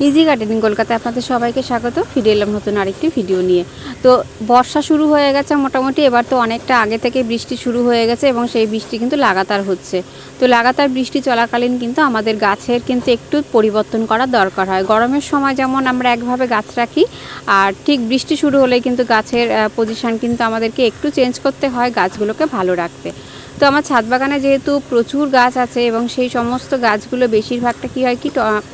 Easy gardening কলকাতায় আপনাদের সবাইকে স্বাগত। ফিরে এলাম নতুন আরেকটি ভিডিও নিয়ে। তো বর্ষা শুরু হয়ে গেছে মোটামুটি, এবার তো অনেকটা আগে থেকে বৃষ্টি শুরু হয়ে গেছে এবং সেই বৃষ্টি কিন্তু লাগাতার হচ্ছে। তো লাগাতার বৃষ্টি চলাকালীন কিন্তু আমাদের গাছের কিন্তু একটু পরিবর্তন করার দরকার হয়। গরমের সময় যেমন আমরা একভাবে গাছ রাখি, আর ঠিক বৃষ্টি শুরু হলেই কিন্তু গাছের পজিশন কিন্তু আমাদেরকে একটু চেঞ্জ করতে হয়, গাছগুলোকে ভালো রাখতে। তো আমার ছাদ বাগানে যেহেতু প্রচুর গাছ আছে এবং সেই সমস্ত গাছগুলো বেশিরভাগটা কী হয় কি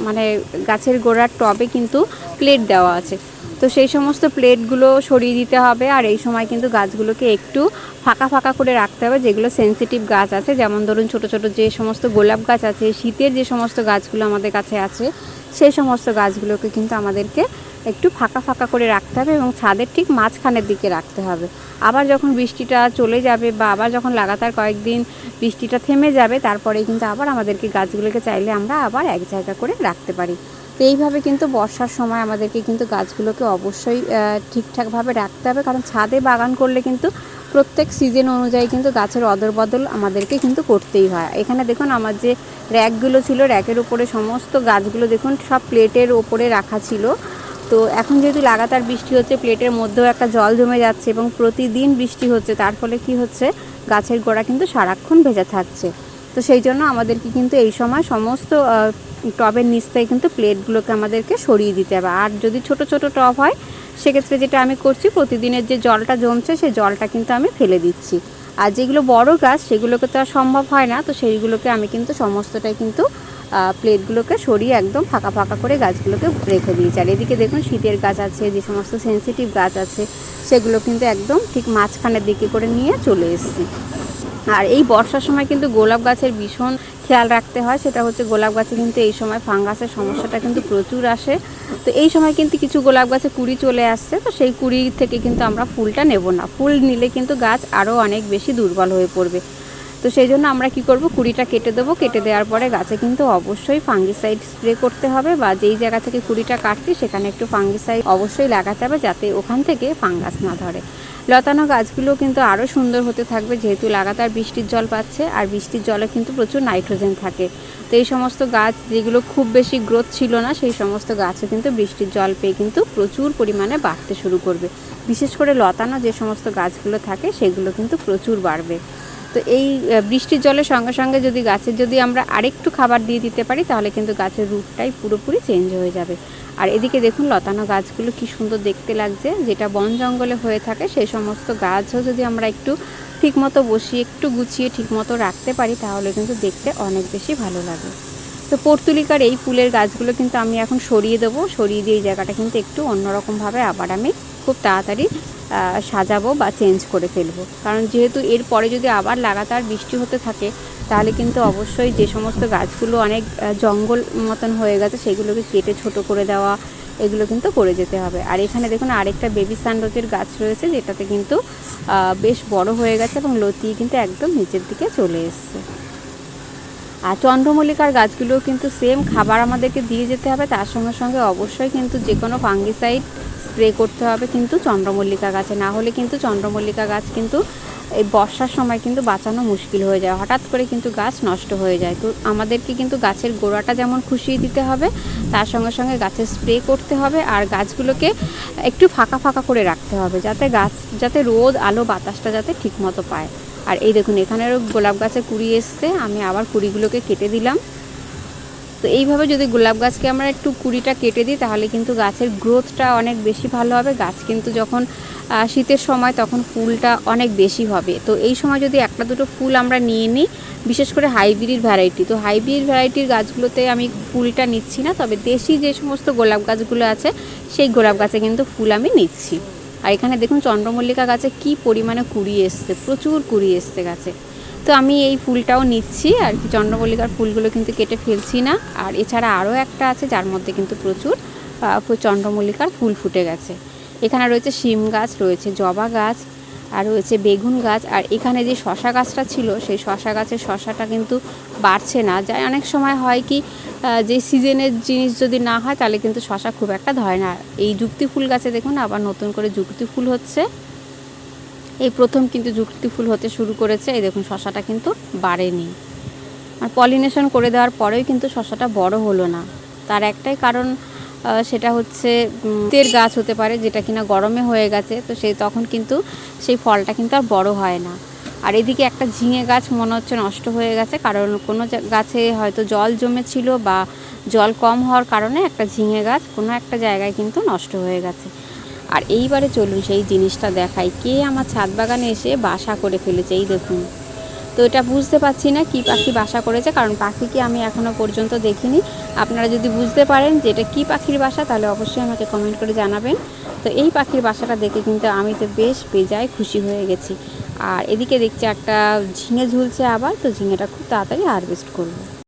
মানে গাছের গোড়ার টবে কিন্তু প্লেট দেওয়া আছে। তো সেই সমস্ত প্লেটগুলো সরিয়ে দিতে হবে আর এই সময় কিন্তু গাছগুলোকে একটু ফাঁকা ফাঁকা করে রাখতে হবে, যেগুলো সেনসিটিভ গাছ আছে। যেমন ধরুন ছোট ছোট যে সমস্ত গোলাপ গাছ আছে, শীতের যে সমস্ত গাছগুলো আমাদের কাছে আছে, সেই সমস্ত গাছগুলোকে কিন্তু আমাদেরকে একটু ফাঁকা ফাঁকা করে রাখতে হবে এবং ছাদের ঠিক মাঝখানের দিকে রাখতে হবে। আবার যখন বৃষ্টিটা চলে যাবে বা আবার যখন লাগাতার কয়েকদিন বৃষ্টিটা থেমে যাবে তারপরে কিন্তু আবার আমাদেরকে গাছগুলোকে চাইলে আমরা আবার এক জায়গা করে রাখতে পারি। তো এইভাবে কিন্তু বর্ষার সময় আমাদেরকে কিন্তু গাছগুলোকে অবশ্যই ঠিকঠাকভাবে রাখতে হবে। কারণ ছাদে বাগান করলে কিন্তু প্রত্যেক সিজন অনুযায়ী কিন্তু গাছের অদল বদল আমাদেরকে কিন্তু করতেই হয়। এখানে দেখুন আমার যে র্যাকগুলো ছিল, র্যাকের উপরে সমস্ত গাছগুলো দেখুন সব প্লেটের ওপরে রাখা ছিল। তো এখন যেহেতু লাগাতার বৃষ্টি হচ্ছে, প্লেটের মধ্যেও একটা জল জমে যাচ্ছে এবং প্রতিদিন বৃষ্টি হচ্ছে, তার ফলে কি হচ্ছে, গাছের গোড়া কিন্তু সারাক্ষণ ভেজা থাকছে। তো সেই জন্য আমাদেরকে কিন্তু এই সময় সমস্ত টবের নিচ থেকে কিন্তু প্লেটগুলোকে আমাদেরকে সরিয়ে দিতে হবে। আর যদি ছোট ছোট টব হয়, সেক্ষেত্রে যেটা আমি করছি, প্রতিদিনের যে জলটা জমছে, সেই জলটা কিন্তু আমি ফেলে দিচ্ছি। আর যেগুলো বড় গাছ, সেগুলোকে তো আর সম্ভব হয় না, তো সেইগুলোকে আমি কিন্তু সমস্তটাই কিন্তু প্লেটগুলোকে সরিয়ে একদম ফাঁকা ফাঁকা করে গাছগুলোকে রেখে দিয়েছি। আর এদিকে দেখুন শীতের গাছ আছে, যে সমস্ত সেনসিটিভ গাছ আছে, সেগুলো কিন্তু একদম ঠিক মাঝখানের দিকে করে নিয়ে চলে এসেছি। আর এই বর্ষার সময় কিন্তু গোলাপ গাছের ভীষণ খেয়াল রাখতে হয়, সেটা হচ্ছে গোলাপ গাছে কিন্তু এই সময় ফাঙ্গাসের সমস্যাটা কিন্তু প্রচুর আসে। তো এই সময় কিন্তু কিছু গোলাপ গাছে কুড়ি চলে আসছে, তো সেই কুড়ি থেকে কিন্তু আমরা ফুলটা নেব না। ফুল নিলে কিন্তু গাছ আরও অনেক বেশি দুর্বল হয়ে পড়বে। তো সেই জন্য আমরা কি করব? কুড়িটা কেটে দেবো। কেটে দেওয়ার পরে গাছে কিন্তু অবশ্যই ফাঙ্গিসাইড স্প্রে করতে হবে বা যেই জায়গা থেকে কুড়িটা কাটছি সেখানে একটু ফাঙ্গিসাইড অবশ্যই লাগাতে হবে যাতে ওখান থেকে ফাঙ্গাস না ধরে। লতানো গাছগুলো কিন্তু আরও সুন্দর হতে থাকবে যেহেতু লাগাতার বৃষ্টির জল পাচ্ছে আর বৃষ্টির জলে কিন্তু প্রচুর নাইট্রোজেন থাকে। তো এই সমস্ত গাছ যেগুলো খুব বেশি গ্রোথ ছিল না, সেই সমস্ত গাছে কিন্তু বৃষ্টির জল পেয়ে কিন্তু প্রচুর পরিমাণে বাড়তে শুরু করবে। বিশেষ করে লতানো যে সমস্ত গাছগুলো থাকে সেগুলো কিন্তু প্রচুর বাড়বে। তো এই বৃষ্টির জলের সঙ্গে সঙ্গে যদি গাছের যদি আমরা আরেকটু খাবার দিয়ে দিতে পারি, তাহলে কিন্তু গাছের রুটটাই পুরোপুরি চেঞ্জ হয়ে যাবে। আর এদিকে দেখুন লতানো গাছগুলো কি সুন্দর দেখতে লাগছে। যেটা বন জঙ্গলে হয়ে থাকে সেই সমস্ত গাছও যদি আমরা একটু ঠিকমতো বসিয়ে, একটু গুছিয়ে ঠিকমতো রাখতে পারি, তাহলে কিন্তু দেখতে অনেক বেশি ভালো লাগে। তো পর্তুলিকার এই ফুলের গাছগুলো কিন্তু আমি এখন সরিয়ে দেবো। সরিয়ে দিয়ে এই জায়গাটা কিন্তু একটু অন্যরকমভাবে আবার আমি খুব তাড়াতাড়ি সাজাবো বা চেঞ্জ করে ফেলব। কারণ যেহেতু এরপরে যদি আবার লাগাতার বৃষ্টি হতে থাকে, তাহলে কিন্তু অবশ্যই যে সমস্ত গাছগুলো অনেক জঙ্গল মতন হয়ে গেছে, সেগুলোকে কেটে ছোট করে দেওয়া, এগুলো কিন্তু করে যেতে হবে। আর এখানে দেখুন আরেকটা বেবি সানরোজের গাছ রয়েছে, যেটাতে কিন্তু বেশ বড় হয়ে গেছে এবং লতিয়ে কিন্তু একদম নিচের দিকে চলে এসছে। আর চন্দ্রমল্লিকার গাছগুলোও কিন্তু সেম খাবার আমাদেরকে দিয়ে যেতে হবে। তার সঙ্গে সঙ্গে অবশ্যই কিন্তু যে কোনো ফাঙ্গিসাইড স্প্রে করতে হবে কিন্তু চন্দ্রমল্লিকা গাছে। না হলে কিন্তু চন্দ্রমল্লিকা গাছ কিন্তু এই বর্ষার সময় কিন্তু বাঁচানো মুশকিল হয়ে যায়। হঠাৎ করে কিন্তু গাছ নষ্ট হয়ে যায়। তো আমাদেরকে কিন্তু গাছের গোড়াটা যেমন খুশিয়ে দিতে হবে, তার সঙ্গে সঙ্গে গাছের স্প্রে করতে হবে আর গাছগুলোকে একটু ফাঁকা ফাঁকা করে রাখতে হবে যাতে গাছ, যাতে রোদ, আলো, বাতাসটা যাতে ঠিকমতো পায়। আর এই দেখুন, এখানেরও গোলাপ গাছে কুড়ি এসছে, আমি আবার কুড়িগুলোকে কেটে দিলাম। তো এইভাবে যদি গোলাপ গাছকে আমরা একটু কুড়িটা কেটে দিই, তাহলে কিন্তু গাছের গ্রোথটা অনেক বেশি ভালো হবে। গাছ কিন্তু যখন শীতের সময় তখন ফুলটা অনেক বেশি হবে। তো এই সময় যদি একটা দুটো ফুল আমরা নিয়ে নিই, বিশেষ করে হাইব্রিড ভ্যারাইটি, তো হাইব্রিড ভ্যারাইটির গাছগুলোতে আমি ফুলটা নিচ্ছি না, তবে দেশি যে সমস্ত গোলাপ গাছগুলো আছে, সেই গোলাপ গাছে কিন্তু ফুল আমি নিচ্ছি। আর এখানে দেখুন চন্দ্রমল্লিকা গাছে কি পরিমাণে কুড়ি এসছে, প্রচুর কুড়ি এসছে গাছে। তো আমি এই ফুলটাও নিচ্ছি আর কি, চন্দ্রমল্লিকার ফুলগুলো কিন্তু কেটে ফেলছি না। আর এছাড়া আরও একটা আছে যার মধ্যে কিন্তু প্রচুর চন্দ্রমল্লিকার ফুল ফুটে গেছে। এখানে রয়েছে শিম গাছ, রয়েছে জবা গাছ, আর রয়েছে বেগুন গাছ। আর এখানে যে শশা গাছটা ছিল, সেই শশা গাছের শশাটা কিন্তু বাড়ছে না। যাই অনেক সময় হয় কি যে সিজনের জিনিস যদি না হয়, তাহলে কিন্তু শশা খুব একটা ধরে না। এই যুক্তি ফুল গাছে দেখুন, আবার নতুন করে যুক্তি ফুল হচ্ছে। এই প্রথম কিন্তু যুক্তি ফুল হতে শুরু করেছে। এই দেখুন, শশাটা কিন্তু বাড়েনি। আর পলিনেশন করে দেওয়ার পরেও কিন্তু শশাটা বড় হলো না। তার একটাই কারণ সেটা হচ্ছে তের গাছ হতে পারে, যেটা কিনা গরমে হয়ে গেছে। তো সেই তখন কিন্তু সেই ফলটা কিন্তু আর বড় হয় না। আর এদিকে একটা ঝিঙে গাছ মনে হচ্ছে নষ্ট হয়ে গেছে, কারণ কোনো গাছে হয়তো জল জমেছিল বা জল কম হওয়ার কারণে একটা ঝিঙে গাছ কোনো একটা জায়গায় কিন্তু নষ্ট হয়ে গেছে। আর এইবারে চলুন সেই জিনিসটা দেখাই, কে আমার ছাদ বাগানে এসে বাসা করে ফেলেছে, এই দেখুন। তো এটা বুঝতে পারছি না কি পাখি বাসা করেছে, কারণ পাখিকে আমি এখনও পর্যন্ত দেখিনি। আপনারা যদি বুঝতে পারেন যে এটা কী পাখির বাসা, তাহলে অবশ্যই আমাকে কমেন্ট করে জানাবেন। তো এই পাখির বাসাটা দেখে কিন্তু আমি তো বেশ বেজায় খুশি হয়ে গেছি। আর এদিকে দেখছি একটা ঝিঙে ঝুলছে আবার তো ঝিঙেটা খুব তাড়াতাড়ি হারভেস্ট করব।